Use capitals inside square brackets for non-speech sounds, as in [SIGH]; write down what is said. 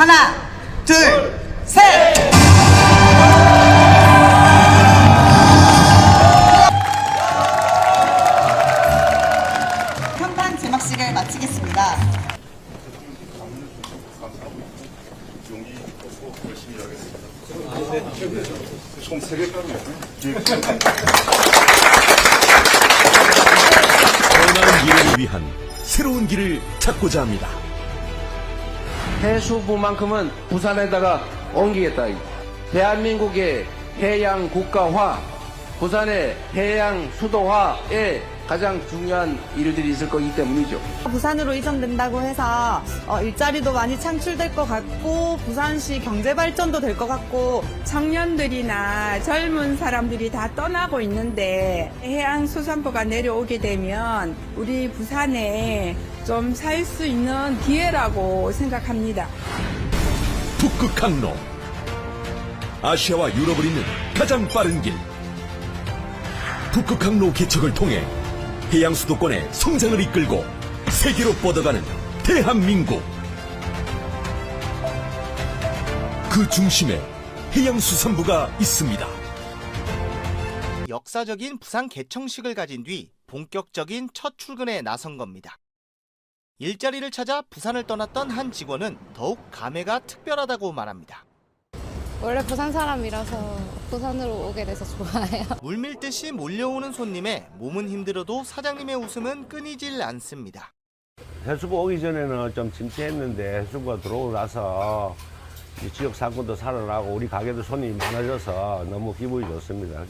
하나, 둘, 셋! 현판 제막식을 마치겠습니다. [LAUGHS] 떠나는 미래를 위한 새로운 길을 찾고자 합니다. 해수부만큼은 부산에다가 옮기겠다. 대한민국의 해양 국가화, 부산의 해양 수도화에 가장 중요한 일들이 있을 거기 때문이죠. 부산으로 이전된다고 해서 어, 일자리도 많이 창출될 것 같고 부산시 경제 발전도 될 것 같고 청년들이나 젊은 사람들이 다 떠나고 있는데 해양수산부가 내려오게 되면 우리 부산에 좀 살 수 있는 기회라고 생각합니다. 북극 항로 아시아와 유럽을 잇는 가장 빠른 길 북극 항로 개척을 통해 해양 수도권의 성장을 이끌고 세계로 뻗어가는 대한민국 그 중심에 해양수산부가 있습니다. 역사적인 부산 개청식을 가진 뒤 본격적인 첫 출근에 나선 겁니다. 일자리를 찾아 부산을 떠났던 한 직원은 더욱 감회가 특별하다고 말합니다. 원래 부산 사람이라서 부산으로 오게 돼서 좋아해요. [LAUGHS] 물밀듯이 몰려오는 손님에 몸은 힘들어도 사장님의 웃음은 끊이질 않습니다. 해수부 오기 전에는 좀 침체했는데 해수부가 들어오고 나서 이 지역 상권도 살아나고 우리 가게도 손님이 많아져서 너무 기분이 좋습니다.